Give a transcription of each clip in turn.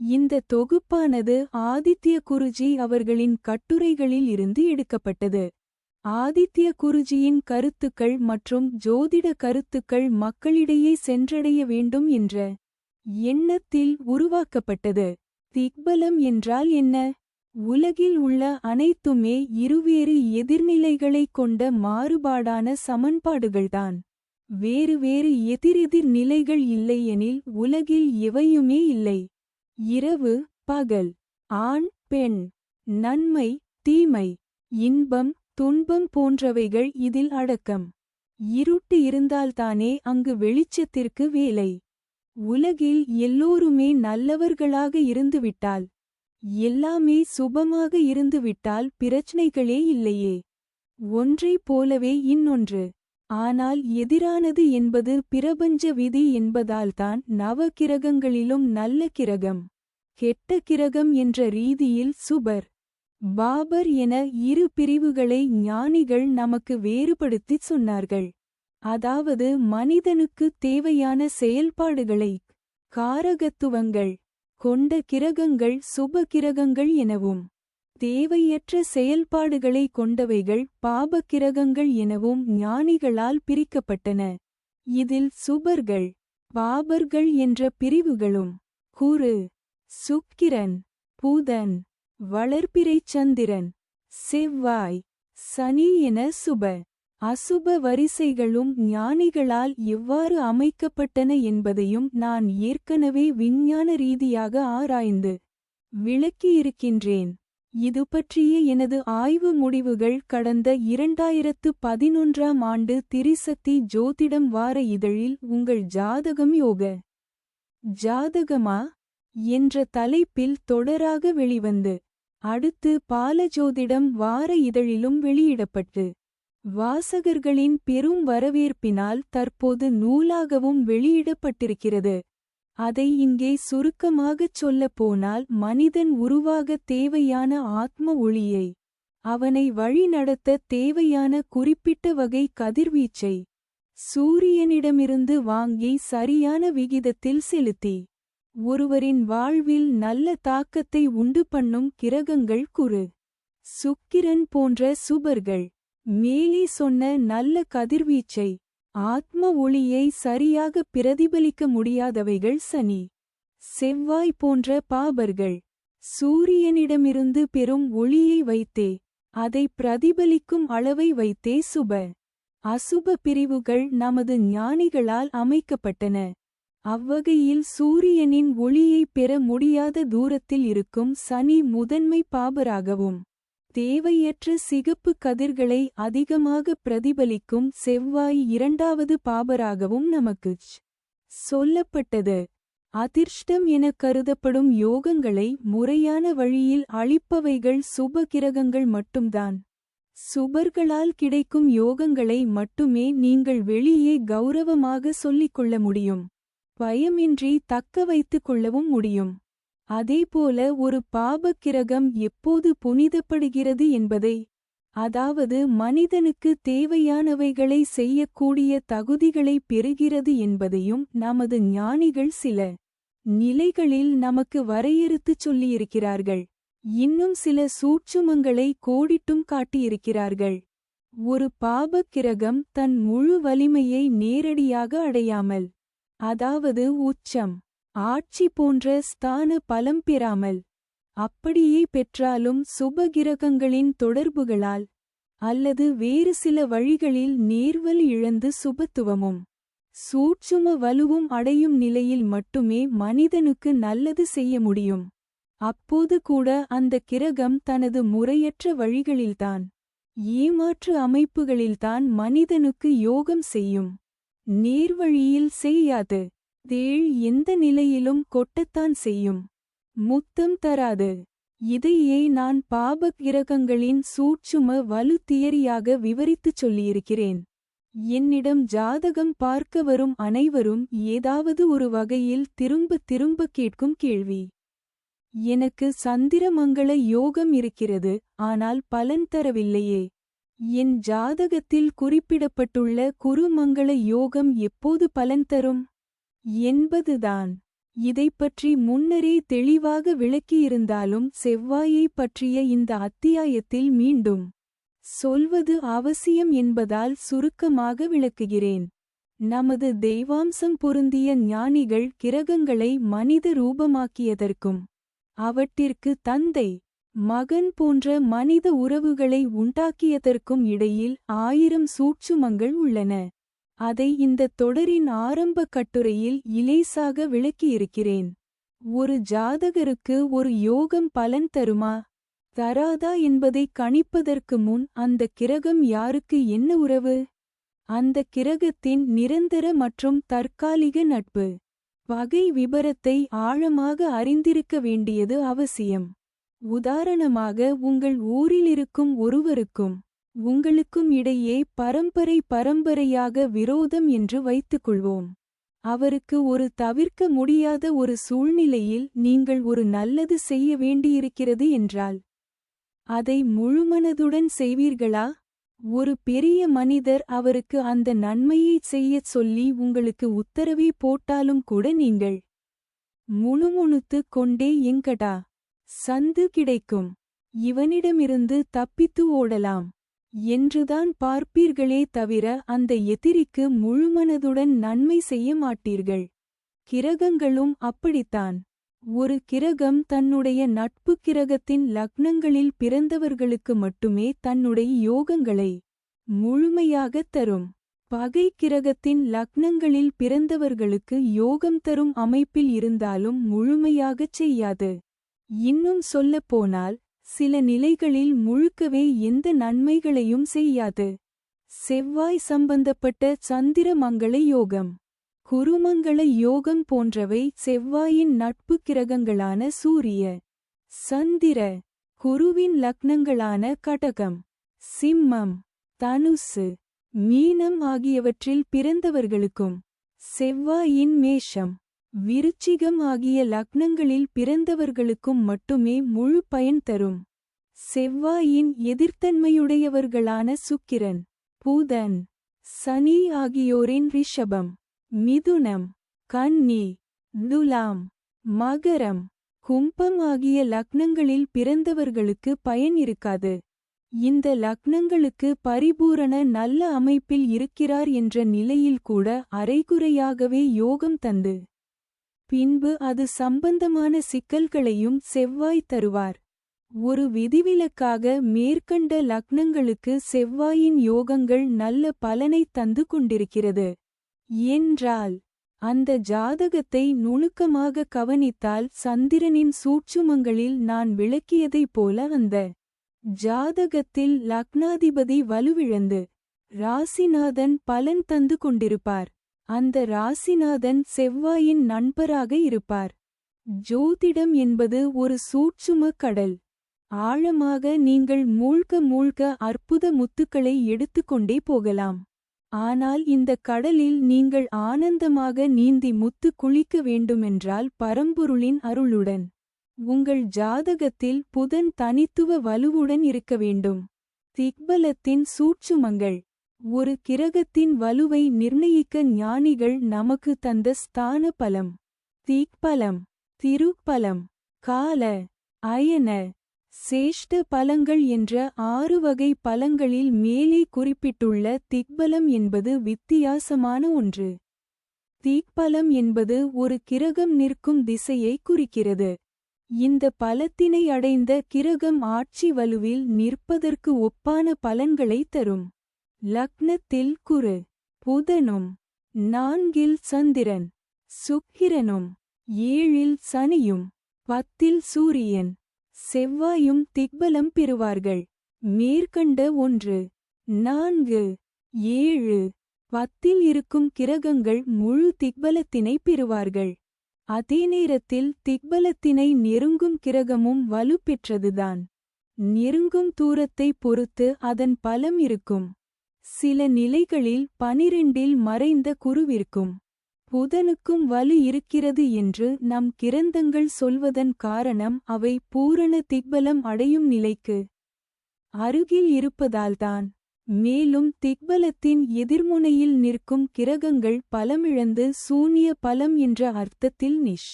இந்த தொகுப்பானது ஆதித்ய குருஜி அவர்களின் கட்டுரைகளில் இருந்து எடுக்கப்பட்டது. ஆதித்ய குருஜியின் கருத்துக்கள் மற்றும் ஜோதிட கருத்துக்கள் மக்களிடையே சென்றடைய வேண்டும் என்ற எண்ணத்தில் உருவாக்கப்பட்டது. திக்பலம் என்றால் என்ன? உலகில் உள்ள அனைத்துமே இருவேறு எதிர்நிலைகளைக் கொண்ட மாறுபாடான சமன்பாடுகள்தான். வேறு வேறு எதிரெதிர் நிலைகள் இல்லையெனில் உலகில் எவையுமே இல்லை. இரவு பகல். ஆண் பெண். நன்மை தீமை. இன்பம் துன்பம் போன்றவைகள் இதில் அடக்கம். இருட்டு இருந்தால்தானே அங்கு வெளிச்சத்திற்கு வேலை. உலகில் எல்லோருமே நல்லவர்களாக இருந்துவிட்டால். எல்லாமே சுபமாக இருந்துவிட்டால் பிரச்சனைகளே இல்லையே. ஒன்றைப் போலவே இன்னொன்று. ஆனால் எதிரானது என்பது பிரபஞ்ச விதி என்பதால்தான் நவ கிரகங்களிலும் நல்ல கிரகம் கெட்ட கிரகம் என்ற ரீதியில் சுபர் பாபர் என இரு பிரிவுகளை ஞானிகள் நமக்கு வேறுபடுத்திச் சொன்னார்கள். அதாவது மனிதனுக்கு தேவையான செயல்பாடுகளை காரகத்துவங்கள் கொண்ட கிரகங்கள் சுப கிரகங்கள் எனவும் தேவையற்ற செயல்பாடுகளை கொண்டவைகள் பாபக்கிரகங்கள் எனவும் ஞானிகளால் பிரிக்கப்பட்டன. இதில் சுபர்கள் பாபர்கள் என்ற பிரிவுகளும் குரு சுக்கிரன் பூதன் வளர்பிறைச் சந்திரன் செவ்வாய் சனி என சுப அசுப வரிசைகளும் ஞானிகளால் எவ்வாறு அமைக்கப்பட்டன என்பதையும் நான் ஏற்கனவே விஞ்ஞான ரீதியாக ஆராய்ந்து விளக்கியிருக்கின்றேன். இது பற்றிய எனது ஆய்வு முடிவுகள் கடந்த இரண்டாயிரத்து பதினொன்றாம் ஆண்டு திரிசக்தி ஜோதிடம் வார இதழில் உங்கள் ஜாதகம் யோக. ஜாதகமா? என்ற தலைப்பில் தொடராக வெளிவந்து அடுத்து பாலஜோதிடம் வார இதழிலும் வெளியிடப்பட்டு வாசகர்களின் பெரும் வரவேற்பினால் தற்போது நூலாகவும் வெளியிடப்பட்டிருக்கிறது. அதை இங்கே சுருக்கமாகச் சொல்லப் போனால் மனிதன் உருவாகத் தேவையான ஆத்ம ஒளியை அவனை வழிநடத்த தேவையான குறிப்பிட்ட வகை கதிர்வீச்சை சூரியனிடமிருந்து வாங்கி சரியான விகிதத்தில் செலுத்தி ஒருவரின் வாழ்வில் நல்ல தாக்கத்தை உண்டு பண்ணும் கிரகங்கள் குறு சுக்கிரன் போன்ற சுபர்கள் மேலே சொன்ன நல்ல கதிர்வீச்சை ஆத்ம ஒளியை சரியாக பிரதிபலிக்க முடியாதவைகள் சனி செவ்வாய் போன்ற பாபர்கள். சூரியனிடமிருந்து பெறும் ஒளியை வைத்தே அதை பிரதிபலிக்கும் அளவை வைத்தே சுப அசுப பிரிவுகள் நமது ஞானிகளால் அமைக்கப்பட்டன. அவ்வகையில் சூரியனின் ஒளியை பெற முடியாத தூரத்தில் இருக்கும் சனி முதன்மை பாபராகவும் தேவையற்ற சிகப்பு கதிர்களை அதிகமாக பிரதிபலிக்கும் செவ்வாய் இரண்டாவது பாபராகவும் நமக்குச் சொல்லப்பட்டது. அதிர்ஷ்டம் எனக் கருதப்படும் யோகங்களை முறையான வழியில் அளிப்பவைகள் சுப கிரகங்கள் மட்டும்தான். சுபர்களால் கிடைக்கும் யோகங்களை மட்டுமே நீங்கள் வெளியே கௌரவமாக சொல்லிக் கொள்ள முடியும். பயமின்றி தக்க வைத்துக் கொள்ளவும் முடியும். அதேபோல ஒரு பாபக்கிரகம் எப்போது புனிதப்படுகிறது என்பதை அதாவது மனிதனுக்கு தேவையானவைகளை செய்யக்கூடிய தகுதிகளை பெறுகிறது என்பதையும் நமது ஞானிகள் சில நிலைகளில் நமக்கு வரையறுத்துச் சொல்லியிருக்கிறார்கள். இன்னும் சில சூட்சுமங்களை கோடிட்டும் காட்டியிருக்கிறார்கள். ஒரு பாபக்கிரகம் தன் முழு வலிமையை நேரடியாக அடையாமல் அதாவது உச்சம் ஆட்சி போன்ற ஸ்தான பலம் பெறாமல் அப்படியே பெற்றாலும் சுபகிரகங்களின் தொடர்புகளால் அல்லது வேறு சில வழிகளில் நேர்வல் இழந்து சுபத்துவமும் சூட்சும வலுவும் அடையும் நிலையில் மட்டுமே மனிதனுக்கு நல்லது செய்ய முடியும். அப்போது கூட அந்த கிரகம் தனது முறையற்ற வழிகளில்தான் ஏமாற்று அமைப்புகளில்தான் மனிதனுக்கு யோகம் செய்யும். நேர்வழியில் செய்யாது. தேள் எந்த நிலையிலும் கொட்டத்தான் செய்யும். முத்தம் தராது. இதையே நான் பாபக் கிரகங்களின் சூட்சும வலு தியரியாக விவரித்துச் சொல்லியிருக்கிறேன். என்னிடம் ஜாதகம் பார்க்க வரும் அனைவரும் ஏதாவது ஒரு வகையில் திரும்ப திரும்ப கேட்கும் கேள்வி. எனக்கு சந்திரமங்கள யோகம் இருக்கிறது ஆனால் பலன் தரவில்லையே. என் ஜாதகத்தில் குறிப்பிடப்பட்டுள்ள குருமங்கள யோகம் எப்போது பலன் தரும்? என்பதுதான் இதைப்பற்றி முன்னரே தெளிவாக விளக்கியிருந்தாலும் செவ்வாயைப் பற்றிய இந்த அத்தியாயத்தில் மீண்டும் சொல்வது அவசியம் என்பதால் சுருக்கமாக விளக்குகிறேன். நமது தெய்வாம்சம் பொருந்திய ஞானிகள் கிரகங்களை மனித ரூபமாக்கியதற்கும் அவற்றிற்கு தந்தை மகன் போன்ற மனித உறவுகளை உண்டாக்கியதற்கும் இடையில் ஆயிரம் சூட்சுமங்கள் உள்ளன. அதை இந்த தொடரின் ஆரம்ப கட்டுரையில் இலேசாக விளக்கியிருக்கிறேன். ஒரு ஜாதகருக்கு ஒரு யோகம் பலன் தருமா? தராதா என்பதை கணிப்பதற்கு முன் அந்த கிரகம் யாருக்கு என்ன உறவு? அந்த கிரகத்தின் நிரந்தர மற்றும் தற்காலிக நட்பு. வகை விபரத்தை ஆழமாக அறிந்திருக்க வேண்டியது அவசியம். உதாரணமாக உங்கள் ஊரிலிருக்கும் ஒருவருக்கும் உங்களுக்கும் இடையே பரம்பரை பரம்பரையாக விரோதம் என்று வைத்துக்கொள்வோம். அவருக்கு ஒரு தவிர்க்க முடியாத ஒரு சூழ்நிலையில் நீங்கள் ஒரு நல்லது செய்ய வேண்டியிருக்கிறது என்றால் அதை முழுமனதுடன் செய்வீர்களா? ஒரு பெரிய மனிதர் அவருக்கு அந்த நன்மையைச் செய்யச் சொல்லி உங்களுக்கு உத்தரவை போட்டாலும் கூட நீங்கள் முணுமுணுத்துக் கொண்டே எங்கடா? சந்து கிடைக்கும். இவனிடமிருந்து தப்பித்து ஓடலாம். என்றுதான் பார்ப்பீர்களே தவிர அந்த எதிரிக்கு முழுமனதுடன் நன்மை செய்ய மாட்டீர்கள். கிரகங்களும் அப்படித்தான். ஒரு கிரகம் தன்னுடைய நட்பு கிரகத்தின் லக்னங்களில் பிறந்தவர்களுக்கு மட்டுமே தன்னுடைய யோகங்களை முழுமையாகத் தரும். பகை கிரகத்தின் லக்னங்களில் பிறந்தவர்களுக்கு யோகம் தரும் அமைப்பில் இருந்தாலும் முழுமையாகச் செய்யாது. இன்னும் சொல்லப்போனால் சில நிலைகளில் முழுக்கவே எந்த நன்மைகளையும் செய்யாது. செவ்வாய் சம்பந்தப்பட்ட சந்திர மங்கள யோகம். குருமங்கள யோகம் போன்றவை செவ்வாயின் நட்பு கிரகங்களான சூரிய சந்திர குருவின் லக்னங்களான கடகம் சிம்மம் தனுசு மீனம் ஆகியவற்றில் பிறந்தவர்களுக்கும் செவ்வாயின் மேஷம் விருச்சிகம் ஆகிய லக்னங்களில் பிறந்தவர்களுக்கும் மட்டுமே முழு பயன் தரும். செவ்வாயின் எதிர்த்தன்மையுடையவர்களான சுக்கிரன் பூதன் சனி ஆகியோரின் ரிஷபம் மிதுனம் கன்னி துலாம் மகரம் கும்பம் ஆகிய லக்னங்களில் பிறந்தவர்களுக்கு பயன் இருக்காது. இந்த லக்னங்களுக்கு பரிபூரண நல்ல அமைப்பில் இருக்கிறார் என்ற நிலையில் கூட அரைகுறையாகவே யோகம் தந்து பின்பு அது சம்பந்தமான சிக்கல்களையும் செவ்வாய் தருவார். ஒரு விதிவிலக்காக மேற்கண்ட லக்னங்களுக்கு செவ்வாயின் யோகங்கள் நல்ல பலனைத் தந்து கொண்டிருக்கிறது. என்றால் அந்த ஜாதகத்தை நுணுக்கமாக கவனித்தால் சந்திரனின் சூட்சுமங்களில் நான் விளக்கியதைப் போல அந்த ஜாதகத்தில் லக்னாதிபதி வலுவிழந்து ராசிநாதன் பலன் தந்து கொண்டிருப்பார். அந்த ராசிநாதன் செவ்வாயின் நண்பராக இருப்பார். ஜோதிடம் என்பது ஒரு சூட்சும கடல். ஆழமாக நீங்கள் மூழ்க மூழ்க அற்புத முத்துக்களை எடுத்துக்கொண்டே போகலாம். ஆனால் இந்த கடலில் நீங்கள் ஆனந்தமாக நீந்தி முத்து குளிக்க வேண்டுமென்றால் பரம்பொருளின் அருளுடன் உங்கள் ஜாதகத்தில் புதன் தனித்துவ வலுவுடன் இருக்க வேண்டும். திக்பலத்தின் சூட்சுமங்கள். ஒரு கிரகத்தின் வலுவை நிர்ணயிக்க ஞானிகள் நமக்கு தந்த ஸ்தான பலம் தீக்பலம் திருப்பலம் கால அயன சேஷ்ட பலங்கள் என்ற ஆறு வகை பலங்களில் மேலே குறிப்பிட்டுள்ள திக்பலம் என்பது வித்தியாசமான ஒன்று. தீக்பலம் என்பது ஒரு கிரகம் நிற்கும் திசையை குறிக்கிறது. இந்த பலத்தினை அடைந்த கிரகம் ஆட்சி வலுவில் நிற்பதற்கு ஒப்பான பலன்களை தரும். லக்னத்தில் குரு புதனும் நான்கில் சந்திரன் சுக்கிரனும் ஏழில் சனியும் பத்தில் சூரியன் செவ்வாயும் திக்பலம் பெறுவார்கள். மேற்கண்ட ஒன்று நான்கு ஏழு பத்தில் இருக்கும் கிரகங்கள் முழு திக்பலத்தினை பெறுவார்கள். அதே நேரத்தில் திக்பலத்தினை நெருங்கும் கிரகமும் வலுப்பெற்றதுதான். நெருங்கும் தூரத்தை பொறுத்து அதன் பலம் இருக்கும். சில நிலைகளில் பனிரெண்டில் மறைந்த குருவிற்கும் புதனுக்கும் வலு இருக்கிறது என்று நம் கிரந்தங்கள் சொல்வதன் காரணம் அவை பூரண திக்பலம் அடையும் நிலைக்கு அருகில் இருப்பதால்தான். மேலும் திக்பலத்தின் எதிர்முனையில் நிற்கும் கிரகங்கள் பலமிழந்து சூனிய பலம் என்ற அர்த்தத்தில் நிஷ்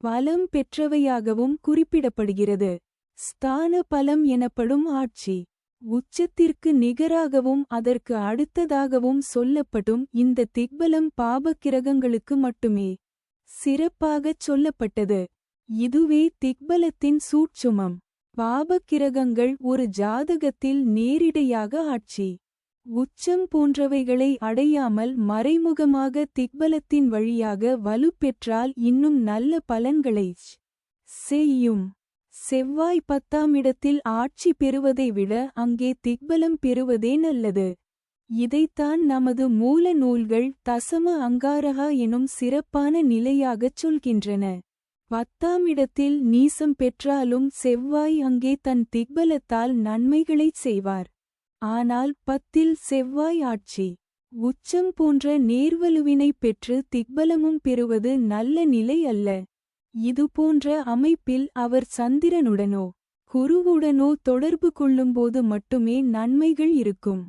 பலம் பெற்றவையாகவும் குறிப்பிடப்படுகிறது. ஸ்தான பலம் எனப்படும் ஆட்சி. உச்சத்திற்கு நிகராகவும் அதற்கு அடுத்ததாகவும் சொல்லப்படும் இந்த திக்பலம் பாபக்கிரகங்களுக்கு மட்டுமே சிறப்பாகச் சொல்லப்பட்டது. இதுவே திக்பலத்தின் சூட்சுமம். பாபக்கிரகங்கள் ஒரு ஜாதகத்தில் நேரிடையாக ஆட்சி. உச்சம் போன்றவைகளை அடையாமல் மறைமுகமாக திக்பலத்தின் வழியாக வலுப்பெற்றால் இன்னும் நல்ல பலன்களைச் செய்யும். செவ்வாய் பத்தாம் இடத்தில் ஆட்சி பெறுவதை விட அங்கே திக்பலம் பெறுவதே நல்லது. இதைத்தான் நமது மூல நூல்கள் தசம அங்காரகா எனும் சிறப்பான நிலையாகச் சொல்கின்றன. பத்தாம் இடத்தில் நீசம் பெற்றாலும் செவ்வாய் அங்கே தன் திக்பலத்தால் நன்மைகளைச் செய்வார். ஆனால் பத்தில் செவ்வாய் ஆட்சி உச்சம் போன்ற நேர்வலுவினை பெற்று திக்பலமும் பெறுவது நல்ல நிலை அல்ல. இதுபோன்ற அமைப்பில் அவர் சந்திரனுடனோ குருவுடனோ தொடர்பு கொள்ளும்போது மட்டுமே நன்மைகள் இருக்கும்.